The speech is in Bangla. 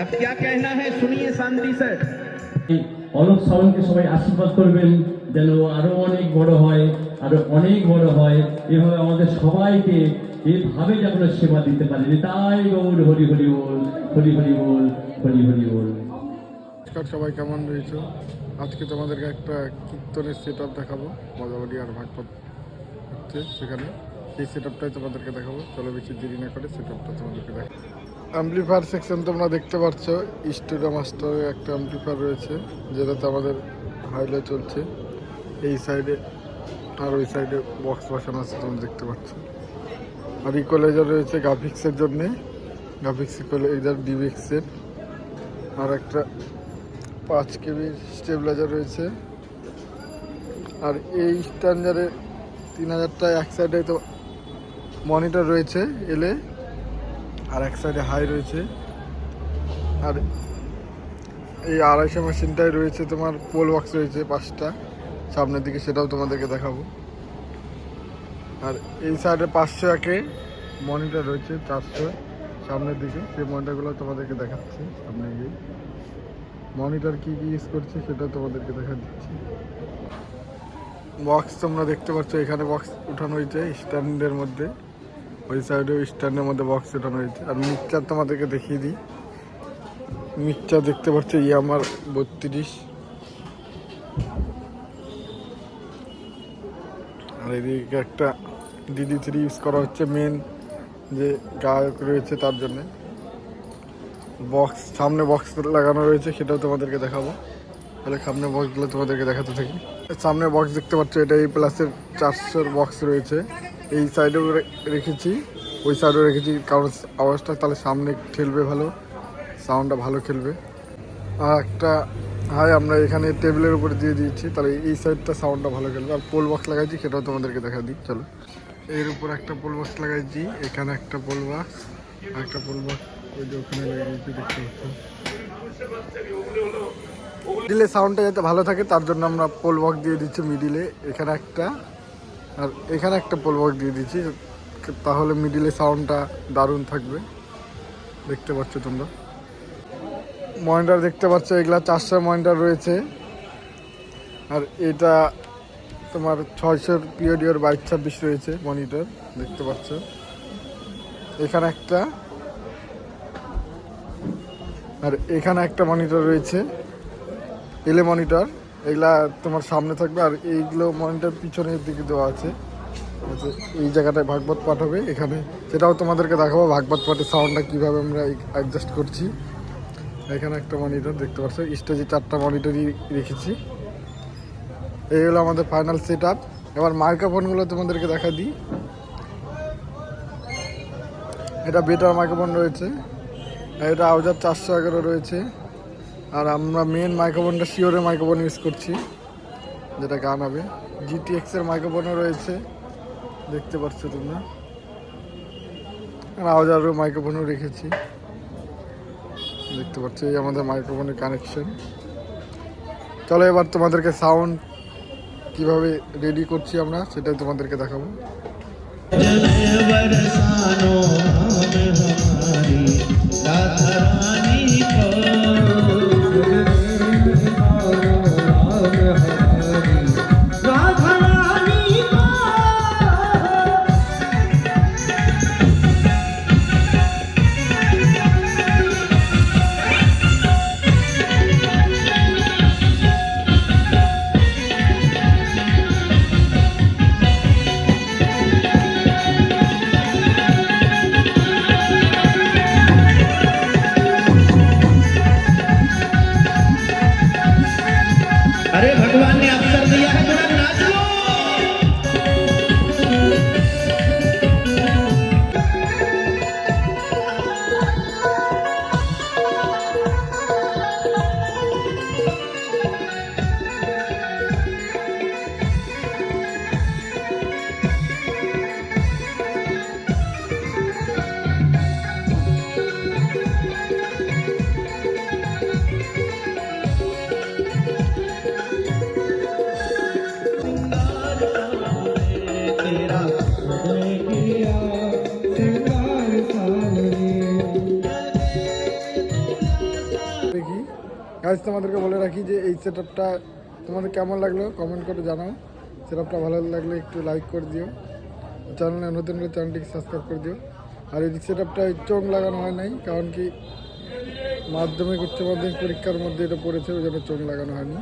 अब क्या कहना है सुनिए शांति से এই অলোক সাউন্ডকে সবাই আশীর্বাদ করবেন যেন আরো অনেক বড় হয় আরো অনেক বড় হয় এভাবে আমাদের সবাইকে এইভাবে যেন সেবা দিতে পারি তাই গৌর হরি হরি বল হরি হরি বল হরি হরি বল নমস্কার সবাই কেমন রয়েছে আজকে তোমাদেরকে একটা কীর্তনের সেট আপ দেখাবো মজাবাড়ি আর ভাগবত হচ্ছে সেখানে এই সেট আপটাই তোমাদেরকে দেখাবো চলো বেশি দেরি না করে সেট আপটা তোমাদেরকে দেখাবো অ্যাম্পলিফায়ার সেকশন তোমরা দেখতে পাচ্ছ স্টুডিও মাস্টারের একটা অ্যাম্পলিফায়ার রয়েছে, যেটাতে আমাদের হাইলে চলছে। এই সাইডে আর ওই সাইডে বক্স বসানো আছে, তোমরা দেখতে পাচ্ছ। আর ইকোলাইজার রয়েছে গ্রাফিক্সের জন্যে। গ্রাফিক্স ইকোলাইজার ডিভিক্সের আর একটা পাঁচ কেবি স্টেবিলাইজার রয়েছে। আর এই স্ট্যান্ডারে তিন হাজারটা এক সাইডে তো মনিটর রয়েছে, এলে আর এক সাইডে হাই রয়েছে। আর এই আড়াইশো মেশিনটাই রয়েছে তোমার পোল বক্স রয়েছে পাঁচটা। সামনের দিকে সেটাও তোমাদেরকে দেখাবো। আর এই সাইডে পাঁচশো একে মনিটর রয়েছে, চারশো সামনের দিকে। সেই মনিটরগুলো তোমাদেরকে দেখাচ্ছি, সামনে গিয়ে। মনিটর কী কী ইউজ করছে সেটা তোমাদেরকে দেখা দিচ্ছি বক্স তোমরা দেখতে পাচ্ছ, এখানে বক্স উঠানো হয়েছে স্ট্যান্ডের মধ্যে। ওই সাইডেও স্ট্যান্ডের মধ্যে বক্স উঠানো হয়েছে। আর মিক্সচার তোমাদেরকে দেখিয়ে দিই। মিক্সচার দেখতে পাচ্ছ ই আমার বত্রিশ। আর এদিকে একটা ডিডি থ্রি ইউজ করা হচ্ছে মেন যে গায়ক রয়েছে তার জন্যে। বক্স সামনে বক্স লাগানো রয়েছে, সেটাও তোমাদেরকে দেখাবো। তাহলে সামনে বক্সগুলো তোমাদেরকে দেখাতে থাকি। সামনে বক্স দেখতে পাচ্ছ এটা এই প্লাসের চারশোর বক্স রয়েছে। এই সাইডেও রেখেছি। ওই সাইডেও রেখেছি, কারণ আওয়াজটা তাহলে সামনে খেলবে ভালো সাউন্ডটা ভালো খেলবে। আর একটা হাই আমরা এখানে টেবিলের উপরে দিয়ে দিয়েছি, তাহলে এই সাইডটা সাউন্ডটা ভালো খেলবে। আর পোল বক্স লাগাইছি, সেটাও তোমাদেরকে দেখা দিই, চলো। এর উপর একটা পোল বক্স লাগাইছি, এখানে একটা পোল বক্স একটা পোল বক্স ওই যে ওখানে লাগিয়েছি দেখতে মিডিলে সাউন্ডটা যাতে ভালো থাকে, তার জন্য আমরা পোল বক্স দিয়ে দিচ্ছি মিডিলে এখানে একটা আর এখানে একটা পোল বক্স দিয়ে দিচ্ছি, তাহলে মিডিলে সাউন্ডটা দারুণ থাকবে। দেখতে পাচ্ছ তোমরা। মনিটর দেখতে পাচ্ছ, এগুলা চারশো মনিটর রয়েছে। আর এটা তোমার ছয়শোর পিওডিওর বাইশ ছাব্বিশ রয়েছে মনিটর, দেখতে পাচ্ছ। এখানে একটা, আর এখানে একটা মনিটর রয়েছে এলে মনিটর এগুলা তোমার সামনে থাকবে আর এইগুলো মনিটার পিছনের দিকে দেওয়া আছে। এই জায়গাটায় ভাগবত পাঠ হবে। এখানে সেটাও তোমাদেরকে দেখাবো ভাগবত পাঠের সাউন্ডটা কীভাবে আমরা অ্যাডজাস্ট করছি। এখানে একটা মনিটর দেখতে পাচ্ছ স্টেজে চারটা মনিটরই রেখেছি। এই হলো আমাদের ফাইনাল সেট আপ এবার মাইক্রোফোনগুলো তোমাদেরকে দেখা দিই। এটা বেটার মাইক্রোফোন রয়েছে। এটা আউজার চারশো এগারো রয়েছে। আর আমরা মেন মাইক্রোফোনটা শিওরের মাইক্রোফোন ইউজ করছি, যেটা গান হবে। জিটিএক্সের মাইক্রোফোনও রয়েছে, দেখতে পাচ্ছ তোমরা। আওয়াজ আরও মাইক্রোফোনও রেখেছি। দেখতে পাচ্ছ, এই আমাদের মাইক্রোফোনের কানেকশন চলো এবার তোমাদেরকে সাউন্ড কীভাবে রেডি করছি আমরা, সেটাই তোমাদেরকে দেখাবো। গাইজ তোমাদেরকে বলে রাখি যে এই সেট আপটা তোমাদের কেমন লাগল? কমেন্ট করে জানাও। সেট আপটা ভালো লাগলে একটু লাইক করে দিও। চ্যানেলে নতুন হলে চ্যানেলটিকে সাবস্ক্রাইব করে দিও। আর এই সেট আপটা চোখ লাগানো হয় নাই, কারণ কি মাধ্যমিক উচ্চ মাধ্যমিক পরীক্ষার মধ্যে এটা পড়েছে, ওই জন্য চোখ লাগানো হয়নি।